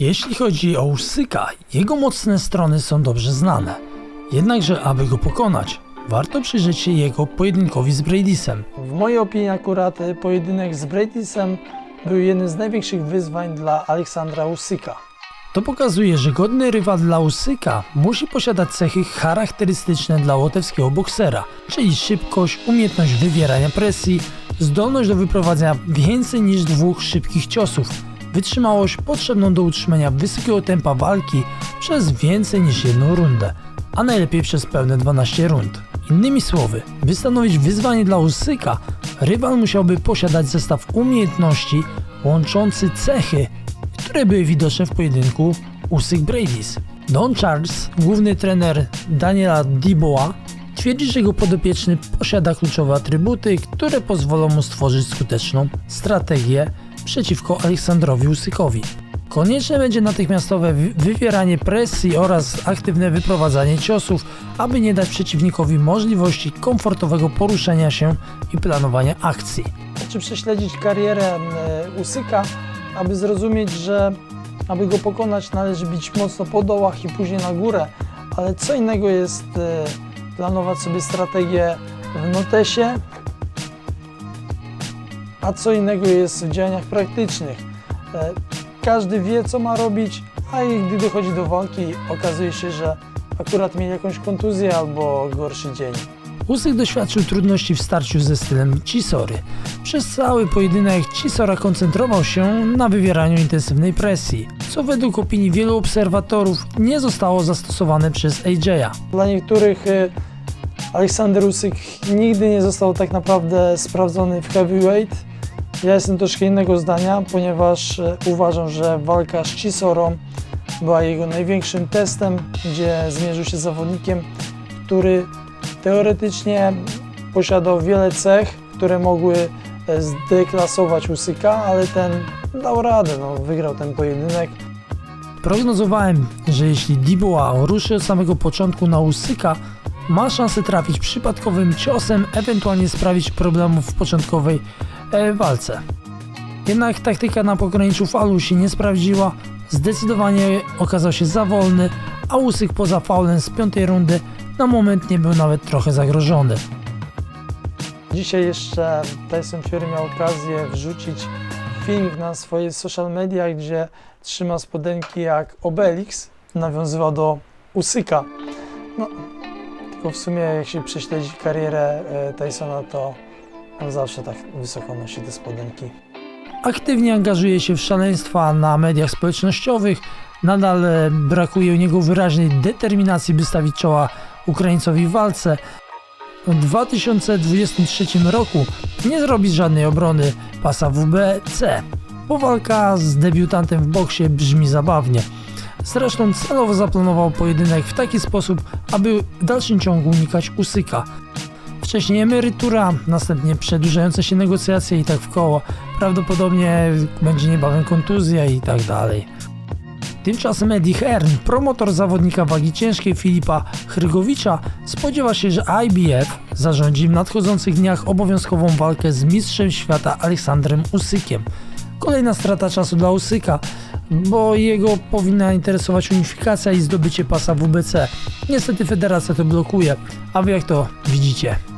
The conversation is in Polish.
Jeśli chodzi o Usyka, jego mocne strony są dobrze znane. Jednakże, aby go pokonać, warto przyjrzeć się jego pojedynkowi z Bradysem. W mojej opinii akurat e, pojedynek z Bradysem był jednym z największych wyzwań dla Aleksandra Usyka. To pokazuje, że godny rywal dla Usyka musi posiadać cechy charakterystyczne dla łotewskiego boksera, czyli szybkość, umiejętność wywierania presji, zdolność do wyprowadzenia więcej niż dwóch szybkich ciosów, wytrzymałość potrzebną do utrzymania wysokiego tempa walki przez więcej niż jedną rundę, a najlepiej przez pełne 12 rund. Innymi słowy, by stanowić wyzwanie dla Usyka, rywal musiałby posiadać zestaw umiejętności łączący cechy, które były widoczne w pojedynku Usyk-Bradys. Don Charles, główny trener Daniela Diboa, twierdzi, że jego podopieczny posiada kluczowe atrybuty, które pozwolą mu stworzyć skuteczną strategię przeciwko Aleksandrowi Usykowi. Konieczne będzie natychmiastowe wy- wywieranie presji oraz aktywne wyprowadzanie ciosów, aby nie dać przeciwnikowi możliwości komfortowego poruszenia się i planowania akcji. Czy prześledzić karierę e, Usyka, aby zrozumieć, że aby go pokonać należy bić mocno po dołach i później na górę, ale co innego jest e, planować sobie strategię w notesie, a co innego jest w działaniach praktycznych. E, Każdy wie, co ma robić, a gdy dochodzi do walki, okazuje się, że akurat mieli jakąś kontuzję albo gorszy dzień. Usyk doświadczył trudności w starciu ze stylem Cisory. Przez cały pojedynek Cisora koncentrował się na wywieraniu intensywnej presji, co według opinii wielu obserwatorów nie zostało zastosowane przez AJ'a. Dla niektórych y, Aleksander Usyk nigdy nie został tak naprawdę sprawdzony w heavyweight. Ja jestem troszkę innego zdania, ponieważ e, uważam, że walka z Cisorą była jego największym testem, gdzie zmierzył się z zawodnikiem, który teoretycznie posiadał wiele cech, które mogły e, zdeklasować Usyka, ale ten dał radę, no, wygrał ten pojedynek. Prognozowałem, że jeśli Diboa ruszy od samego początku na Usyka, ma szansę trafić przypadkowym ciosem, ewentualnie sprawić problemów w początkowej walce. Jednak taktyka na pograniczu falu się nie sprawdziła, zdecydowanie okazał się za wolny, a Usyk poza faulem z piątej rundy na moment nie był nawet trochę zagrożony. Dzisiaj jeszcze Tyson Fury miał okazję wrzucić filmik na swoje social media, gdzie trzyma spodenki jak Obelix, nawiązywał do Usyka. No, tylko w sumie jak się prześledzi karierę e, Tysona, to on zawsze tak wysoko nosi te spodenki. Aktywnie angażuje się w szaleństwa na mediach społecznościowych. Nadal e, brakuje u niego wyraźnej determinacji, by stawić czoła Ukraińcowi w walce. W 2023 roku nie zrobi żadnej obrony pasa WBC, bo walka z debiutantem w boksie brzmi zabawnie. Zresztą celowo zaplanował pojedynek w taki sposób, aby w dalszym ciągu unikać Usyka. Wcześniej emerytura, następnie przedłużające się negocjacje i tak w koło. Prawdopodobnie będzie niebawem kontuzja i tak dalej. Tymczasem Eddie Hearn, promotor zawodnika wagi ciężkiej Filipa Chrygowicza, spodziewa się, że IBF zarządzi w nadchodzących dniach obowiązkową walkę z mistrzem świata Aleksandrem Usykiem. Kolejna strata czasu dla Usyka, bo jego powinna interesować unifikacja i zdobycie pasa WBC. Niestety federacja to blokuje, a wy jak to widzicie?